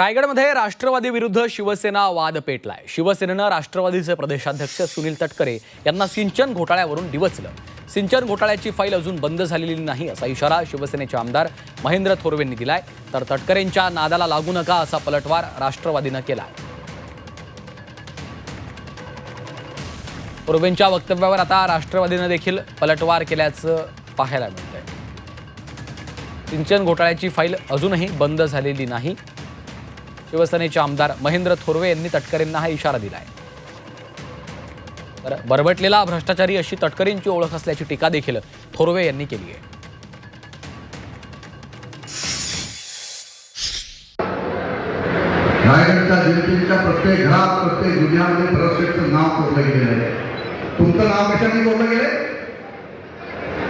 रायगडमध्ये राष्ट्रवादी विरुद्ध शिवसेना वाद पेटलाय. शिवसेनेनं राष्ट्रवादीचे प्रदेशाध्यक्ष सुनील तटकरे यांना सिंचन घोटाळ्यावरून डिवचलं. सिंचन घोटाळ्याची फाईल अजून बंद झालेली नाही असा इशारा शिवसेनेचे आमदार महेंद्र थोरवेंनी दिलाय. तर तटकरेंच्या नादाला लागू नका असा पलटवार राष्ट्रवादीनं केलाय. थोरवेंच्या वक्तव्यावर आता राष्ट्रवादीनं देखील पलटवार केल्याचं पाहायला मिळतंय. सिंचन घोटाळ्याची फाईल अजूनही बंद झालेली नाही. शिवसेनेचे आमदार महेंद्र थोरवे यांनी तटकरेंना हा इशारा दिला आहे तर बरबटलेला भ्रष्टाचारी अशी तटकरींची ओळख असल्याची टीका देखील थोरवे यांनी केली आहे. रायगडच्या जनतेच्या प्रत्येक घरात प्रत्येक दुनियामध्ये परस्परचं नाव कोरलं गेलेलं आहे. तुमचं नाव कशाने कोरलं गेलंय?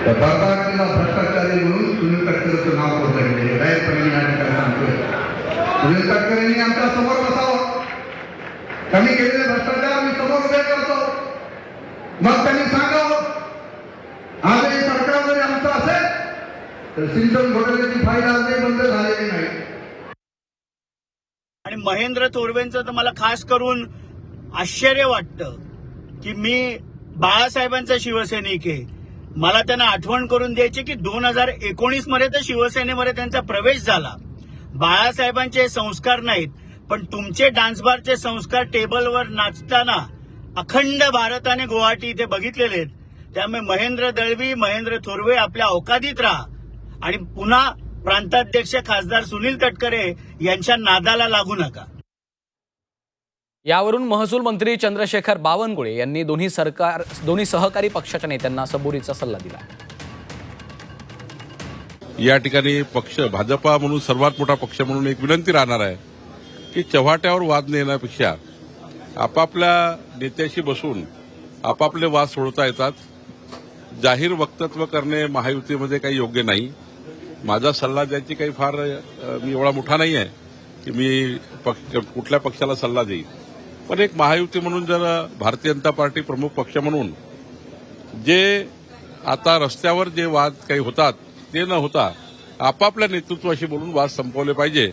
तर बरबादीला भ्रष्टाचारी म्हणून सुनील तटकरचं नाव कोरलं गेलेलं डायरेक्टपणे मी या सांगतोय? सुनील तटकरेंनी आमच्यासमोर बसावं. कमी केलेले भ्रष्टाचार आम्ही समोर उभे करतो. मग त्यांनी सांगावं आजही सरकार जरी आमचं असेल तर सिंचन घोटाळ्याची फाईल आजही बंद झालेली नाही. आणि महेंद्र तोरवेंचं तर मला खास करून आश्चर्य वाटतं की मी बाळासाहेबांचा शिवसैनिक आहे. मला त्यांना आठवण करून द्यायची की दोन हजार एकोणीसमध्ये तर शिवसेनेमध्ये त्यांचा प्रवेश झाला. बाळासाहेबांचे संस्कार नाहीत पण तुमचे डान्सबारचे संस्कार टेबलवर नाचताना अखंड भारताने गुवाहाटी इथे बघितलेले आहेत. त्यामुळे महेंद्र दळवी महेंद्र थोरवे आपल्या अवकादीत राहा. आणि पुन्हा प्रांताध्यक्ष खासदार सुनील तटकरे यांच्या नादाला लागू नका. यावरून महसूल मंत्री चंद्रशेखर बावनकुळे यांनी दोन्ही सरकार दोन्ही सहकारी पक्षाच्या नेत्यांना सबुरीचा सल्ला दिला. या ठिकाणी पक्ष भाजपा म्हणून सर्वात मोठा पक्ष म्हणून एक विनंती राहणार आहे की चव्हाट्यावर वाद नेण्यापेक्षा आपापल्या नेत्याशी बसून आपापले वाद सोडता येतात. जाहीर वक्तत्व करणे महायुतीमध्ये काही योग्य नाही. माझा सल्ला द्यायची काही फार मी एवढा मोठा नाही आहे की मी पक्ष कुठल्या पक्षाला सल्ला देईन. पण एक महायुती म्हणून जर भारतीय जनता पार्टी प्रमुख पक्ष म्हणून जे आता रस्त्यावर जे वाद काही होतात ते न होता आपापल्या नेतृत्वाशी बोलून वाद संपवले पाहिजे.